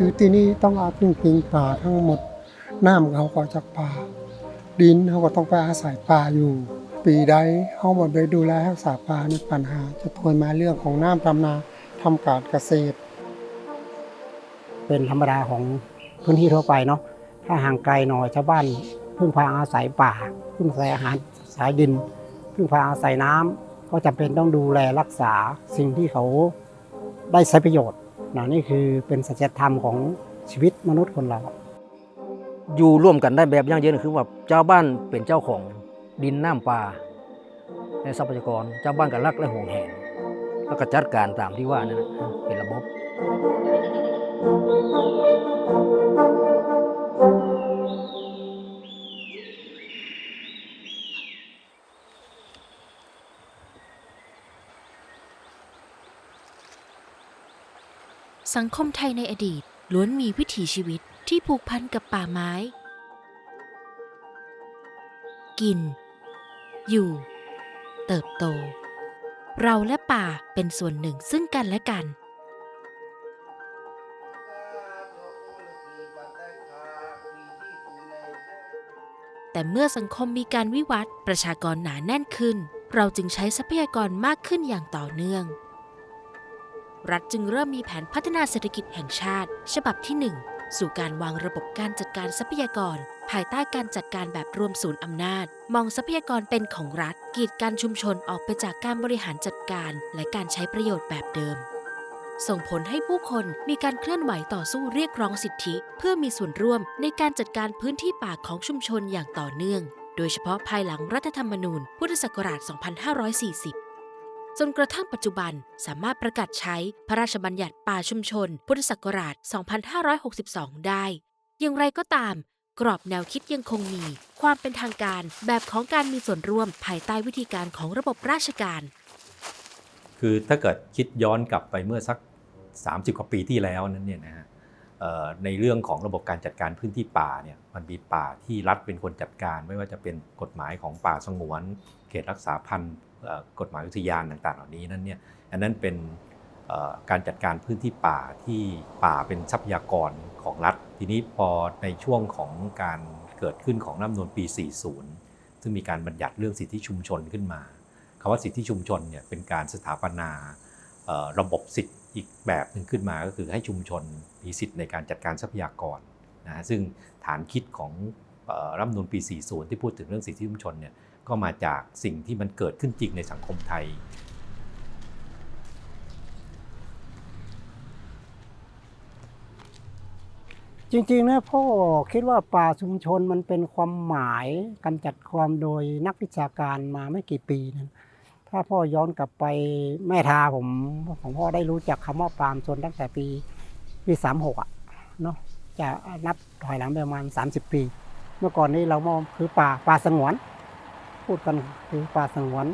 คือที่นี่ต้องเอาพึ่งพิงป่าทั้งหมดน้ำเขาก็จากป่า ดินเขาก็ต้องไปอาศัยป่าอยู่ ปีใดเขาหมดไปดูแลรักษาป่าในปัญหา จะทวนมาเรื่องของน้ำทำนาทำการเกษตร เป็นธรรมดาของพื้นที่ทั่วไปเนาะถ้าห่างไกลหน่อยชาวบ้านพึ่งพาอาศัยป่า พึ่งพาอาหารสายดิน พึ่งพาอาศัยน้ำก็จำเป็นต้องดูแลรักษาสิ่งที่เขาได้ใช้ประโยชน์ นะนี่คือเป็นสัจธรรมของชีวิตมนุษย์คนเรา อยู่ร่วมกันได้แบบยั่งยืนคือว่าเจ้าบ้านเป็นเจ้าของดินน้ำปลาในทรัพยากรเจ้าบ้านก็รักและห่วงแหนแล้วก็จัดการตามที่ว่านั่นนะเป็นระบบ สังคมไทยในอดีตล้วนมีวิถีชีวิตที่ผูกพันกับป่าไม้ กิน อยู่ เติบโต เราและป่าเป็นส่วนหนึ่งซึ่งกันและกัน แต่เมื่อสังคมมีการวิวัฒน์ประชากรหนาแน่นขึ้น เราจึงใช้ทรัพยากรมากขึ้นอย่างต่อเนื่อง รัฐจึงเริ่มมีแผนพัฒนาเศรษฐกิจแห่งชาติ ฉบับที่ 1 สู่การวางระบบการจัดการทรัพยากร ภายใต้การจัดการแบบรวมศูนย์อำนาจ มองทรัพยากรเป็นของรัฐ กีดการชุมชนออกไปจากการบริหารจัดการ และการใช้ประโยชน์แบบเดิม ส่งผลให้ผู้คนมีการเคลื่อนไหวต่อสู้เรียกร้องสิทธิ เพื่อมีส่วนร่วมในการจัดการพื้นที่ป่าของชุมชนอย่างต่อเนื่อง โดยเฉพาะภายหลังรัฐธรรมนูญ พุทธศักราช 2540 จนกระทั่งปัจจุบันสามารถประกาศใช้พระราชบัญญัติป่าชุมชน พุทธศักราช 2562 ได้ อย่างไรก็ตาม กรอบแนวคิดยังคงมี ความเป็นทางการแบบของการมีส่วนร่วมภายใต้วิธีการของระบบราชการ คือถ้าเกิดคิดย้อนกลับไปเมื่อสัก 30 กว่าปีที่แล้วนั้นเนี่ยนะฮะในเรื่องของระบบการจัดการพื้นที่ป่าเนี่ยมันมีป่าที่รัฐเป็นคนจัดการ ไม่ว่าจะเป็นกฎหมายของป่าสงวน เขตรักษาพันธุ์ กฎหมายอุทยานต่างๆ เหล่านี้นั้นเนี่ยอันนั้นเป็นการจัดการพื้นที่ป่าที่ป่าเป็นทรัพยากรของรัฐ ทีนี้พอในช่วงของการเกิดขึ้นของรัฐธรรมนูญปี 40 ซึ่งมีการบัญญัติเรื่องสิทธิชุมชนขึ้นมาคำว่าสิทธิชุมชนเนี่ยเป็นการสถาปนาระบบสิทธิอีกแบบหนึ่งขึ้นมาก็คือให้ชุมชนมีสิทธิ์ในการจัดการทรัพยากรนะฮะซึ่งฐานคิดของ รัฐมนูญปี 40 ที่พูดถึงเรื่องสิทธิชุมชนเนี่ยก็มาจากสิ่งที่มันเกิดขึ้นจริงในสังคมไทย จริงๆนะพ่อคิดว่าป่าชุมชนมันเป็นความหมายกำจัดความโดยนักวิชาการมาไม่กี่ปีนะถ้าพ่อย้อนกลับไปแม่ทาผมของพ่อได้รู้จักคำว่าป่าชุมชนตั้งแต่ปีปีสามหกอะเนาะจะนับถอยหลังปประมาณ 30 ปี เมื่อก่อนนี้เรามองคือป่าป่าสงวน พูดกันคือป่าสงวน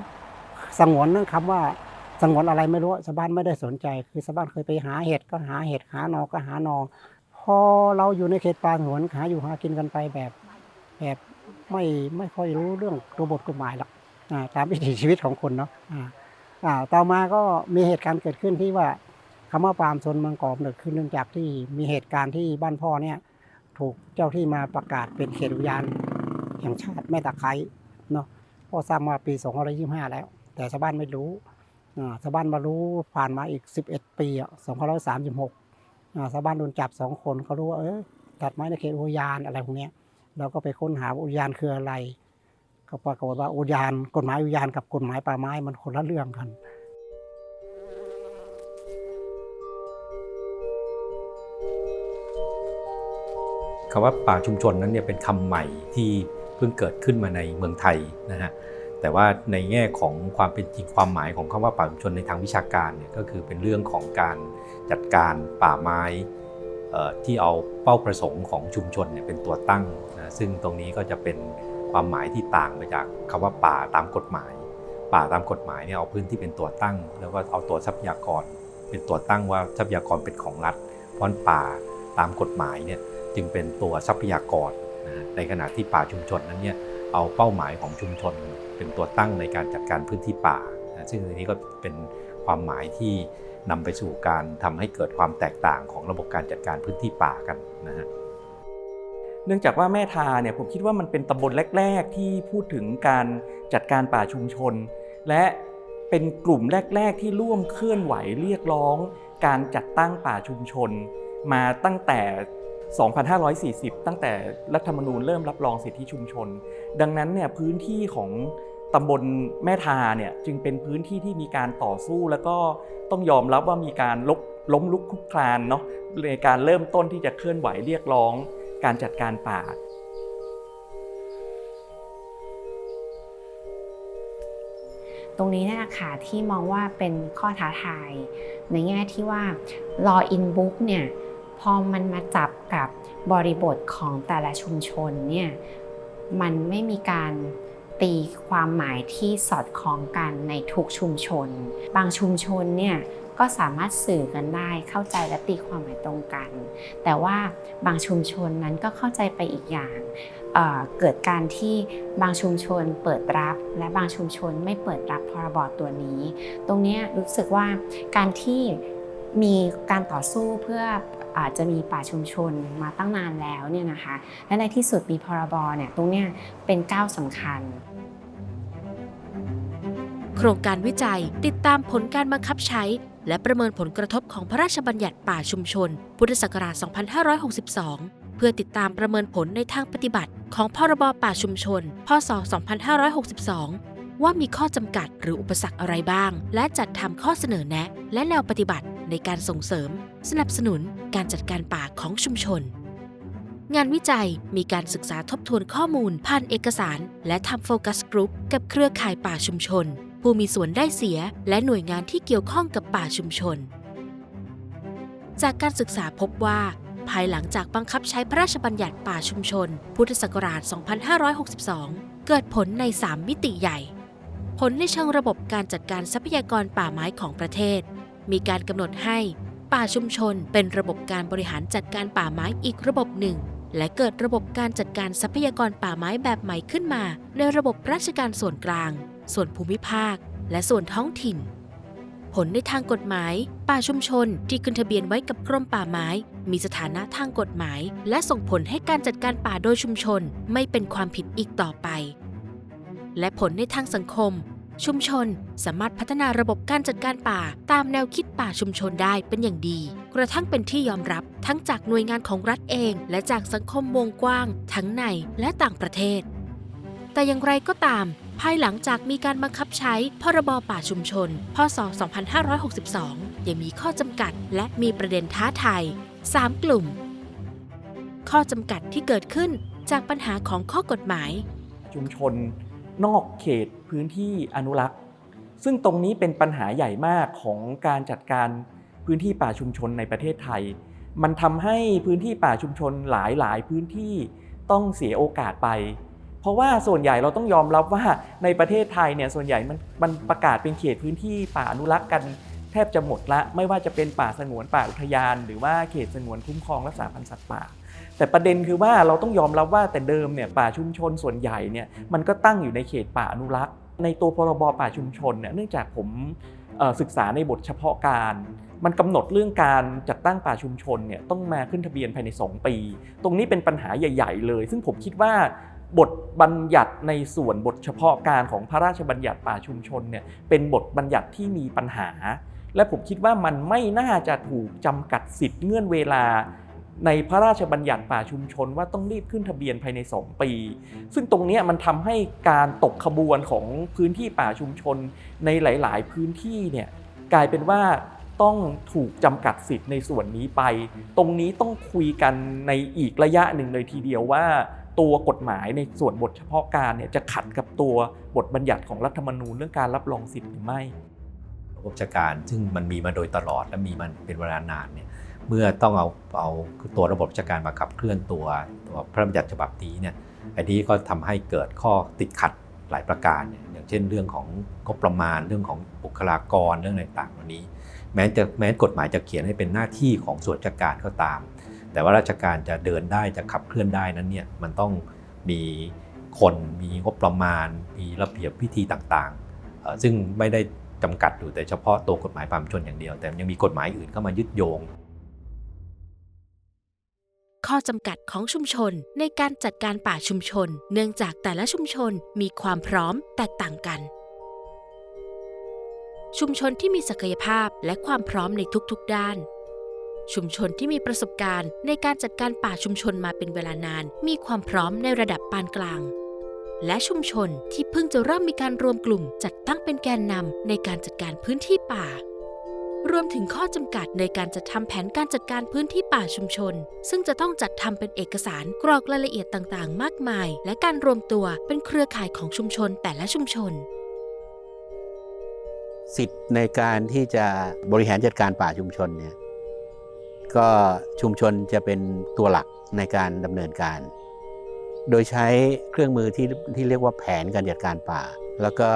สงวนนั่นคำว่าสงวนอะไรไม่รู้ชาวบ้านไม่ได้สนใจ คือชาวบ้านเคยไปหาเห็ดก็หาเห็ดหาหนอก็หาหนอพอเราอยู่ในเขตป่าสงวนหาอยู่หากินกันไปแบบ แบบไม่ไม่ค่อยรู้เรื่องตัวบทกฎหมายหรอกตามวิถีชีวิตของคนเนาะอ่าต่อมาก็มีเหตุการณ์เกิดขึ้นที่ว่าคำว่าปาล์มชนเมืองกอบเกิดขึ้นเนื่องจากที่มีเหตุการณ์ที่บ้านพ่อเนี่ย ถูกเจ้าที่มาประกาศเป็นเขตอุทยานแห่งชาติแม่ตะไคร้เนาะพ่อสร้างมาปี2525 แล้ว แต่ชาวบ้านไม่รู้ชาวบ้านมารู้ผ่านมาอีก 11 ปีอะ2536อ่าชาวบ้านโดนจับสองคนเขารู้ว่าเออตัดไม้ในเขตอุทยานอะไรพวกนี้เราก็ไปค้นหาอุทยานคืออะไรก็ปรากฏว่าอุทยานกฎหมายอุทยานกับกฎหมายป่าไม้มันคนละเรื่องกัน คำว่าป่าชุมชนนั้นเนี่ยเป็นคำใหม่ที่เพิ่งเกิดขึ้นมาในเมืองไทยนะฮะแต่ว่าในแง่ของความเป็นจริงความหมายของคำว่าป่าชุมชนในทางวิชาการเนี่ยก็คือเป็นเรื่องของการจัดการป่าไม้ที่เอาเป้าประสงค์ของชุมชนเนี่ยเป็นตัวตั้งนะซึ่งตรงนี้ก็จะเป็นความหมายที่ต่างไปจากคำว่าป่าตามกฎหมาย ป่าตามกฎหมายเนี่ยเอาพื้นที่เป็นตัวตั้ง แล้วก็เอาตัวทรัพยากรเป็นตัวตั้งว่าทรัพยากรเป็นของรัฐเพราะป่าตามกฎหมายเนี่ย จึงเป็นตัวทรัพยากรนะในขณะที่ป่าชุมชนนั้นเนี่ยเอาเป้าหมายของชุมชนเป็นตัวตั้งในการจัดการพื้นที่ป่านะซึ่งอันนี้ก็เป็นความหมายที่นำไปสู่การทำให้เกิดความแตกต่างของระบบการจัดการพื้นที่ป่ากันนะฮะเนื่องจากว่าแม่ทาเนี่ยผมคิดว่ามันเป็นตำบลแรก ๆ ที่พูดถึงการจัดการป่าชุมชน และเป็นกลุ่มแรก ๆ ที่ร่วมเคลื่อนไหวเรียกร้อง การจัดตั้งป่าชุมชน มาตั้งแต่ 2540 ตั้งแต่รัฐธรรมนูญเริ่มรับรองสิทธิชุมชน ดังนั้นเนี่ยพื้นที่ของตำบลแม่ทาเนี่ยจึงเป็นพื้นที่ที่มีการต่อสู้ แล้วก็ต้องยอมรับว่ามีการลบล้มลุกคลุกคลานเนาะในการเริ่มต้นที่จะเคลื่อนไหวเรียกร้อง การจัดการป่า ตรงนี้เนี่ยนะคะที่มองว่าเป็นข้อท้าทาย ในแง่ที่ว่า law in book เนี่ย อมันมาจับกับบริบทของแต่ละชุมชนเนี่ยมันไม่มีการตีความหมายที่สอดคล้องกันในทุกชุมชน บางชุมชนเนี่ยก็สามารถสื่อกันได้เข้าใจและตีความหมายตรงกัน แต่ว่าบางชุมชนนั้นก็เข้าใจไปอีกอย่างเเกิดการที่บางชุมชนเปิดรับ และบางชุมชนไม่เปิดรับพรบตัวนี้ ตรงนี้รู้สึกว่าการที่ มีการต่อสู้เพื่ออาจจะมีป่าชุมชนมาตั้งนานแล้วเนี่ยนะคะและในที่สุดมีพรบเนี่ยตรงเนี้ยเป็นก้าวสำคัญ โครงการวิจัยติดตามผลการบังคับใช้ และประเมินผลกระทบของพระราชบัญญัติป่าชุมชน พุทธศักราช 2562 เพื่อติดตามประเมินผลในทางปฏิบัติ ของพรบป่าชุมชน พศ 2562 ว่ามีข้อจำกัดหรืออุปสรรคอะไรบ้าง และจัดทำข้อเสนอแนะ และแนวปฏิบัติ ในการส่งเสริม สนับสนุนการจัดการป่าของชุมชน งานวิจัยมีการศึกษาทบทวนข้อมูลผ่านเอกสาร และทำโฟกัสกรุ๊ปกับเครือข่ายป่าชุมชน ผู้มีส่วนได้เสียและหน่วยงานที่เกี่ยวข้องกับป่าชุมชน จากการศึกษาพบว่า ภายหลังจากบังคับใช้พระราชบัญญัติป่าชุมชน พุทธศักราช 2562 เกิดผลใน 3 มิติใหญ่ ผลในเชิงระบบการจัดการทรัพยากรป่าไม้ของประเทศ มีการกำหนดให้ป่าชุมชนเป็นระบบการบริหารจัดการป่าไม้อีกระบบหนึ่ง และเกิดระบบการจัดการทรัพยากรป่าไม้แบบใหม่ขึ้นมา ในระบบราชการส่วนกลาง ส่วนภูมิภาค และส่วนท้องถิ่น ผลในทางกฎหมาย ป่าชุมชนที่ขึ้นทะเบียนไว้กับกรมป่าไม้ มีสถานะทางกฎหมาย และส่งผลให้การจัดการป่าโดยชุมชนไม่เป็นความผิดอีกต่อไป และผลในทางสังคม ชุมชนสามารถพัฒนาระบบการจัดการป่า ตามแนวคิดป่าชุมชนได้เป็นอย่างดี กระทั่งเป็นที่ยอมรับทั้งจากหน่วยงานของรัฐเอง และจากสังคมวงกว้าง ทั้งในและต่างประเทศ แต่อย่างไรก็ตาม ภายหลังจากมีการบังคับใช้พรบป่าชุมชน พศ 2562 ยังมีข้อจำกัดและมีประเด็นท้าทาย3 กลุ่ม ข้อจำกัดที่เกิดขึ้นจากปัญหาของข้อกฎหมาย ชุมชน นอกเขตพื้นที่อนุรักษ์ ซึ่งตรงนี้เป็นปัญหาใหญ่มากของการจัดการพื้นที่ป่าชุมชนในประเทศไทย มันทำให้พื้นที่ป่าชุมชนหลายๆ พื้นที่ต้องเสียโอกาสไป เพราะว่าส่วนใหญ่เราต้องยอมรับว่าในประเทศไทยเนี่ยส่วนใหญ่มันมันประกาศเป็นเขตพื้นที่ป่าอนุรักษ์กันแทบจะหมดละ ไม่ว่าจะเป็นป่าสงวนป่าอุทยาน หรือว่าเขตสงวนคุ้มครองรักษาพันธุ์สัตว์ป่า แต่ประเด็นคือว่าเราต้องยอมรับว่าแต่เดิมเนี่ยป่าชุมชนส่วนใหญ่เนี่ยมันก็ตั้งอยู่ในเขตป่าอนุรักษ์ ในตัวพรบป่าชุมชนเนี่ยเนื่องจากผมเอ่อศึกษาในบทเฉพาะการ มันกำหนดเรื่องการจัดตั้งป่าชุมชนเนี่ยต้องมาขึ้นทะเบียนภายใน 2 ปี ตรงนี้เป็นปัญหาใหญ่ ๆ เลย ซึ่งผมคิดว่าบทบัญญัติในส่วนบทเฉพาะการของพระราชบัญญัติป่าชุมชนเนี่ยเป็นบทบัญญัติที่มีปัญหา และผมคิดว่ามันไม่น่าจะถูกจำกัดสิทธิ์เงื่อนเวลา ในพระราชบัญญัติป่าชุมชนว่าต้องรีบขึ้นทะเบียนภายใน 2 ปี ซึ่งตรงนี้มันทำให้การตกขบวนของพื้นที่ป่าชุมชนในหลาย ๆ พื้นที่เนี่ยกลายเป็นว่าต้องถูกจำกัดสิทธิ์ในส่วนนี้ไป ตรงนี้ต้องคุยกันในอีกระยะหนึ่งเลยทีเดียวว่า ตัวกฎหมายในส่วนบทเฉพาะการเนี่ยจะขัดกับตัวบทบัญญัติของรัฐธรรมนูญเรื่องการรับรองสิทธิ์หรือไม่ระบบราชการซึ่งมันมีมาโดยตลอดและมีมันเป็นเวลานานเนี่ย เมื่อต้องเอาเอาตัวระบบราชการมาขับเคลื่อนตัวตัวพระราชบัญญัติฉบับนี้เนี่ยอันนี้ก็ทำให้เกิดข้อติดขัดหลายประการ อย่างเช่นเรื่องของงบประมาณเรื่องของบุคลากรเรื่องต่างๆเหล่านี้ แม้จะแม้กฎหมายจะเขียนให้เป็นหน้าที่ของส่วนราชการก็ตาม แต่ว่าราชการจะเดินได้จะขับเคลื่อนได้นั้นเนี่ยมันต้องมีคนมีงบประมาณ มีระเบียบวิธีต่างๆ ซึ่งไม่ได้จำกัดอยู่แต่เฉพาะตัวกฎหมายป่าชุมชนอย่างเดียว แต่ยังมีกฎหมายอื่นเข้ามายึดโยง ข้อจำกัดของชุมชน ในการจัดการป่าชุมชน เนื่องจากแต่ละชุมชนมีความพร้อมแตกต่างกัน ชุมชนที่มีศักยภาพและความพร้อมในทุกๆด้าน ชุมชนที่มีประสบการณ์ ในการจัดการป่าชุมชนมาเป็นเวลานาน มีความพร้อมในระดับปานกลาง และชุมชนที่เพิ่งจะเริ่มมีการรวมกลุ่ม จัดตั้งเป็นแกนนำในการจัดการพื้นที่ป่า รวมถึงข้อจำกัดในการจัดทำแผนการจัดการพื้นที่ป่าชุมชน ซึ่งจะต้องจัดทำเป็นเอกสารกรอกรายละเอียดต่างๆ มากมาย และการรวมตัวเป็นเครือข่ายของชุมชนแต่ละชุมชน สิทธิ์ในการที่จะบริหารจัดการป่าชุมชนเนี่ยก็ชุมชนจะเป็นตัวหลักในการดำเนินการ โดยใช้เครื่องมือที่ที่เรียกว่าแผนการจัดการป่า แล้วก็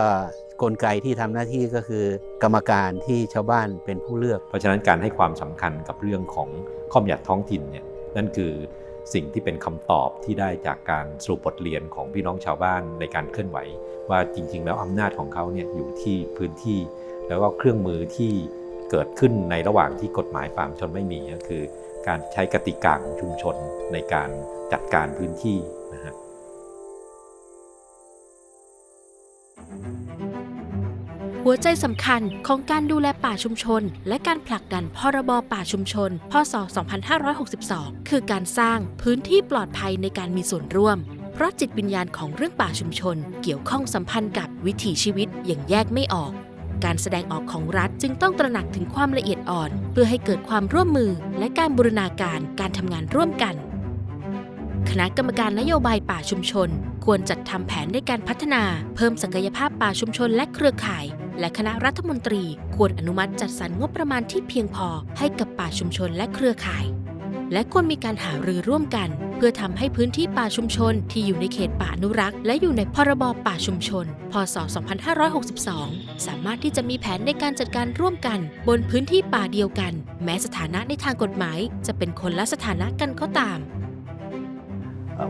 กลไกที่ทำหน้าที่ก็คือกรรมการที่ชาวบ้านเป็นผู้เลือก เพราะฉะนั้นการให้ความสำคัญกับเรื่องของข้อบัญญัติท้องถิ่นเนี่ยนั่นคือสิ่งที่เป็นคำตอบที่ได้จากการสรุปบทเรียนของพี่น้องชาวบ้านในการเคลื่อนไหว ว่าจริง ๆ แล้วอำนาจของเขาเนี่ยอยู่ที่พื้นที่ แล้วก็เครื่องมือที่เกิดขึ้นในระหว่างที่กฎหมายป่าชุมชนไม่มีก็คือ การใช้กติกาของชุมชนในการจัดการพื้นที่นะฮะ หัวใจสำคัญของการดูแลป่าชุมชน และการผลักดันพรบป่าชุมชน พศ 2562 คือการสร้างพื้นที่ปลอดภัยในการมีส่วนร่วม เพราะจิตวิญญาณของเรื่องป่าชุมชน เกี่ยวข้องสัมพันธ์กับวิถีชีวิตอย่างแยกไม่ออกการแสดงออกของรัฐจึงต้องตระหนักถึงความละเอียดอ่อน เพื่อให้เกิดความร่วมมือและการบูรณาการการทำงานร่วมกัน คณะกรรมการนโยบายป่าชุมชน ควรจัดทำแผนในการพัฒนา เพิ่มศักยภาพป่าชุมชนและเครือข่าย และคณะรัฐมนตรีควรอนุมัติจัดสรรงบประมาณที่เพียงพอให้กับป่าชุมชนและเครือข่าย และควรมีการหารือร่วมกัน เพื่อทำให้พื้นที่ป่าชุมชนที่อยู่ในเขตป่าอนุรักษ์ และอยู่ในพรบป่าชุมชน พศ 2562 สามารถที่จะมีแผนในการจัดการร่วมกัน บนพื้นที่ป่าเดียวกัน แม้สถานะในทางกฎหมาย จะเป็นคนละสถานะกันก็ตาม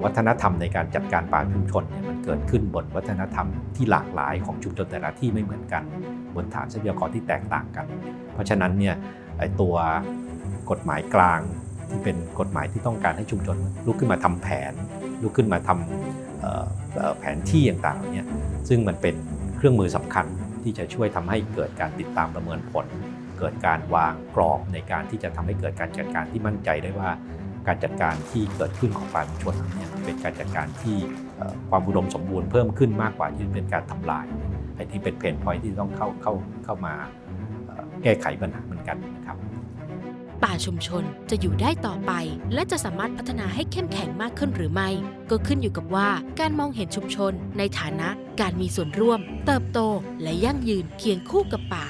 วัฒนธรรมในการจัดการป่าชุมชนเนี่ยมันเกิดขึ้นบนวัฒนธรรมที่หลากหลายของชุมชนแต่ละที่ไม่เหมือนกัน บนฐานทรัพยากรที่แตกต่างกัน เพราะฉะนั้นเนี่ยตัวกฎหมายกลางที่เป็นกฎหมายที่ต้องการให้ชุมชนลุกขึ้นมาทำแผน ลุกขึ้นมาทำเอ่อเอ่อแผนที่ต่างๆเหล่านี้ซึ่งมันเป็นเครื่องมือสำคัญที่จะช่วยทำให้เกิดการติดตามประเมินผล เกิดการวางกรอบในการที่จะทำให้เกิดการจัดการที่มั่นใจได้ว่า การจัดการที่เกิดขึ้นของป่าชุมชนเนี่ยเป็นการจัดการที่ความอุดมสมบูรณ์เพิ่มขึ้นมากกว่าที่เป็นการทำลายไอ้ที่เป็นเพนพอยที่ต้องเข้าเข้าเข้ามาแก้ไขปัญหาเหมือนกันนะครับป่าชุมชนจะอยู่ได้ต่อไป และจะสามารถพัฒนาให้เข้มแข็งมากขึ้นหรือไม่ ก็ขึ้นอยู่กับว่าการมองเห็นชุมชนในฐานะการมีส่วนร่วม เติบโตและยั่งยืนเคียงคู่กับป่า